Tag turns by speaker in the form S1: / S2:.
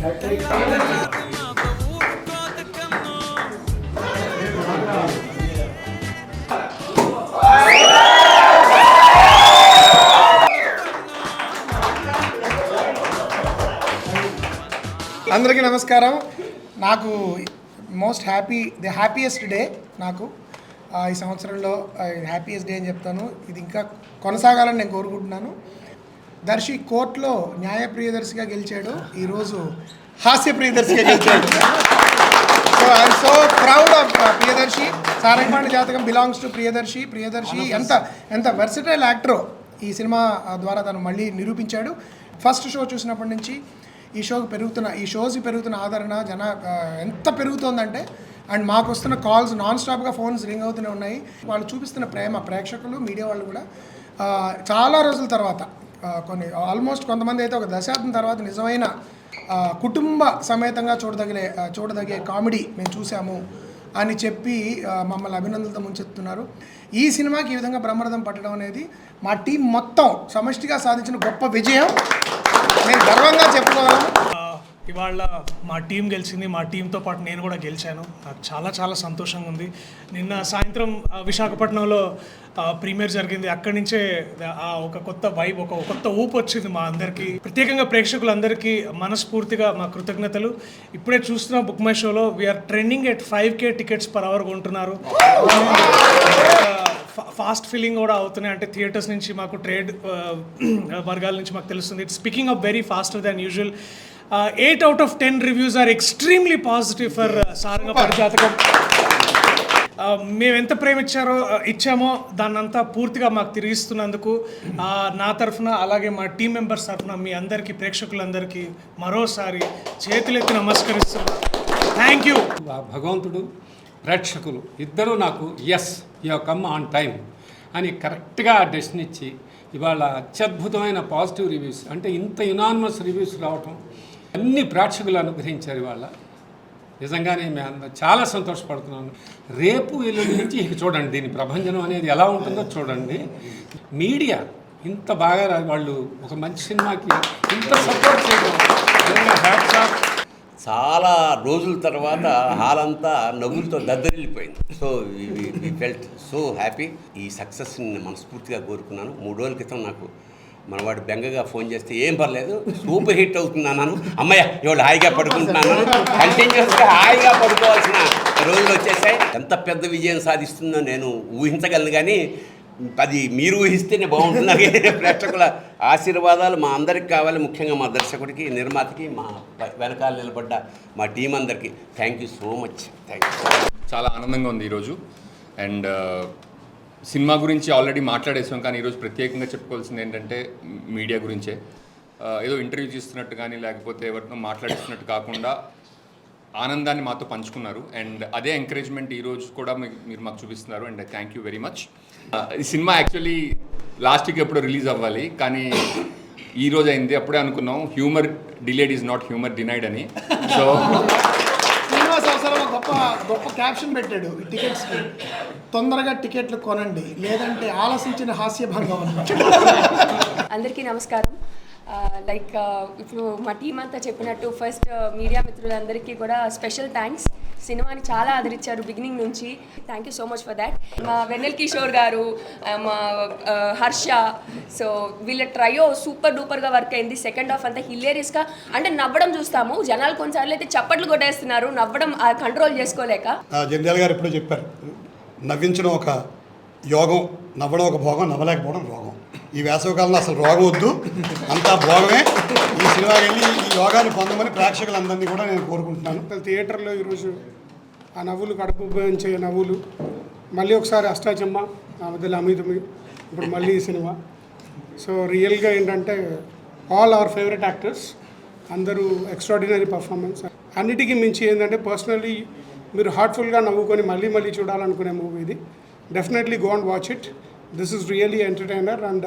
S1: అందరికీ నమస్కారం. నాకు most happy the happiest day నాకు ఈ సంవత్సరంలో హ్యాపీయెస్ట్ డే అని చెప్తాను. ఇది ఇంకా కొనసాగాలని నేను కోరుకుంటున్నాను. దర్శి కోర్టులో న్యాయ ప్రియదర్శిగా గెలిచాడు. ఈరోజు హాస్య ప్రియదర్శిగా గెలిచాడు. So I'm so proud of Priyadarshi. Sarangapani Jathakam belongs to Priyadarshi. Priyadarshi ఎంత ఎంత వెర్సిటైల్ యాక్టరో ఈ సినిమా ఆ, ద్వారా తను మళ్ళీ నిరూపించాడు. ఫస్ట్ షో చూసినప్పటి నుంచి ఈ షోకి పెరుగుతున్న ఈ షోస్కి పెరుగుతున్న ఆదరణ జన ఆ, ఎంత పెరుగుతోందంటే అండ్ మాకు వస్తున్న కాల్స్ నాన్ స్టాప్గా ఫోన్స్ రింగ్ అవుతూనే ఉన్నాయి. వాళ్ళు చూపిస్తున్న ప్రేమ ప్రేక్షకులు మీడియా వాళ్ళు కూడా ఆ, చాలా రోజుల తర్వాత కొన్ని ఆల్మోస్ట్ కొంతమంది అయితే ఒక దశాబ్దం తర్వాత నిజమైన కుటుంబ సమేతంగా చూడదగిలే చూడదగే కామెడీ మేము చూసాము అని చెప్పి మమ్మల్ని అభినందనలతో ముంచెత్తున్నారు. ఈ సినిమాకి ఈ విధంగా బ్రహ్మరథం పట్టడం అనేది మా టీం మొత్తం సమష్టిగా సాధించిన గొప్ప విజయం. నేను గర్వంగా చెప్పుకోగలను
S2: ఇవాళ మా టీం గెలిచింది మా టీంతో పాటు నేను కూడా గెలిచాను. నాకు చాలా చాలా సంతోషంగా ఉంది. నిన్న సాయంత్రం విశాఖపట్నంలో ప్రీమియర్ జరిగింది. అక్కడి నుంచే ఆ ఒక కొత్త వైబ్ ఒక కొత్త ఊపు వచ్చింది మా అందరికీ. ప్రత్యేకంగా ప్రేక్షకులందరికీ మనస్ఫూర్తిగా మా కృతజ్ఞతలు. ఇప్పుడే చూస్తున్న బుక్ మై షోలో we are trending at five K tickets per hour కొంటున్నారు. ఫాస్ట్ ఫీలింగ్ కూడా అవుతున్నాయి. అంటే థియేటర్స్ నుంచి మాకు ట్రేడ్ వర్గాల నుంచి మాకు తెలుస్తుంది. It's speaking up very faster than usual eight out of ten reviews are extremely positive for Saranga Parijatakam. మేము ఎంత ప్రేమ ఇచ్చారో ఇచ్చామో దాన్నంతా పూర్తిగా మాకు తిరిగిస్తున్నందుకు నా తరఫున అలాగే మా టీం మెంబర్స్ తరఫున మీ అందరికీ ప్రేక్షకులందరికీ మరోసారి చేతులెత్తి నమస్కరిస్తున్నాను థ్యాంక్ యూ
S3: భగవంతుడు ప్రేక్షకులు ఇద్దరూ నాకు S U come on time అని కరెక్ట్గా డెసిషన్ ఇచ్చి ఇవాళ అత్యద్భుతమైన పాజిటివ్ రివ్యూస్ అంటే ఇంత యునానిమస్ రివ్యూస్ రావటం అన్ని ప్రేక్షకులు అనుగ్రహించారు ఇవాళ. నిజంగానే మేము అందరం చాలా సంతోషపడుతున్నాను రేపు ఎల్లుండి నుంచి ఇక చూడండి దీని ప్రభంజనం అనేది ఎలా ఉంటుందో చూడండి. మీడియా ఇంత బాగా వాళ్ళు ఒక మంచి సినిమాకి ఇంత సపోర్ట్ చేయడం.
S4: చాలా రోజుల తర్వాత హాల్ అంతా నవ్వులతో దద్దరిల్లిపోయింది. So we felt so happy ఈ సక్సెస్ని మనస్ఫూర్తిగా కోరుకున్నాను. మూడు రోజుల క్రితం నాకు మనవాడు బెంగగా ఫోన్ చేస్తే ఏం పర్లేదు సూపర్ హిట్ అవుతున్నాను అమ్మయ్య ఇవాళ హాయిగా పడుకుంటున్నాను. కంటిన్యూస్గా హాయిగా పడుకోవాల్సిన రోజులు వచ్చేసాయి. ఎంత పెద్ద విజయం సాధిస్తుందో నేను ఊహించగలను కానీ అది మీరు ఊహిస్తేనే బాగుంటుంది. ప్రేక్షకుల ఆశీర్వాదాలు మా అందరికి కావాలి. ముఖ్యంగా మా దర్శకుడికి నిర్మాతకి మా వెనకాల నిలబడ్డ మా టీం అందరికీ. Thank you so much thank you
S5: చాలా ఆనందంగా ఉంది ఈరోజు. అండ్ సినిమా గురించి ఆల్రెడీ మాట్లాడేసాం కానీ ఈరోజు ప్రత్యేకంగా చెప్పుకోవాల్సింది ఏంటంటే మీడియా గురించే. ఏదో ఇంటర్వ్యూ చేస్తున్నట్టు కానీ లేకపోతే ఎవరితో మాట్లాడిస్తున్నట్టు కాకుండా ఆనందాన్ని మాతో పంచుకున్నారు. అండ్ అదే ఎంకరేజ్మెంట్ ఈరోజు కూడా మీరు మాకు చూపిస్తున్నారు. And thank you very much. ఈ సినిమా యాక్చువల్లీ లాస్ట్ వీక్ ఎప్పుడో రిలీజ్ అవ్వాలి కానీ ఈ రోజు అయింది. అప్పుడే అనుకున్నాం humour delayed is not humour denied అని. సో
S1: గొప్ప గొప్ప క్యాప్షన్ పెట్టాడు టికెట్స్కి తొందరగా టికెట్లు కొనండి. లేదంటే ఆలోచించిన హాస్యభంగం
S6: అందరికీ నమస్కారం. లైక్ ఇప్పుడు మా టీం అంతా చెప్పినట్టు ఫస్ట్ మీడియా మిత్రులందరికీ కూడా స్పెషల్ థ్యాంక్స్ సినిమాని చాలా ఆదరించారు బిగినింగ్ నుంచి. Thank you so much for that మా వెన్నెల్ కిషోర్ గారు మా హర్ష సో వీళ్ళ ట్రయో సూపర్ డూపర్గా వర్క్ అయింది. సెకండ్ హాఫ్ అంతా హిలేరియస్గా అంటే నవ్వడం చూస్తాము. జనాలు కొన్నిసార్లు అయితే చప్పట్లు కొట్టేస్తున్నారు. నవ్వడం కంట్రోల్ చేసుకోలేక.
S7: జంధ్యాల గారు ఎప్పుడో చెప్పారు నవ్వించడం ఒక యోగం నవ్వడం ఒక భోగం నవ్వలేకపోవడం రోగం. ఈ వేసవికాలంలో అసలు రోగం వద్దు అంతా భోగమే. సినిమా వెళ్ళి ఈ యోగాన్ని పొందమని ప్రేక్షకులందరినీ కూడా నేను కోరుకుంటున్నాను.
S1: థియేటర్లో ఈరోజు ఆ నవ్వులు కడుపు ఉపయోగించే నవ్వులు మళ్ళీ ఒకసారి అష్టాచమ్మ ఆ మధ్యలో అమితమి ఇప్పుడు మళ్ళీ ఈ సినిమా. సో రియల్గా ఏంటంటే ఆల్ అవర్ ఫేవరెట్ యాక్టర్స్ అందరూ ఎక్స్ట్రాడినరీ పర్ఫార్మెన్స్. అన్నిటికీ మించి ఏంటంటే పర్సనలీ మీరు హార్ట్ఫుల్గా నవ్వుకొని మళ్ళీ మళ్ళీ చూడాలనుకునే మూవీ ఇది. Definitely go and watch it this is really entertainer and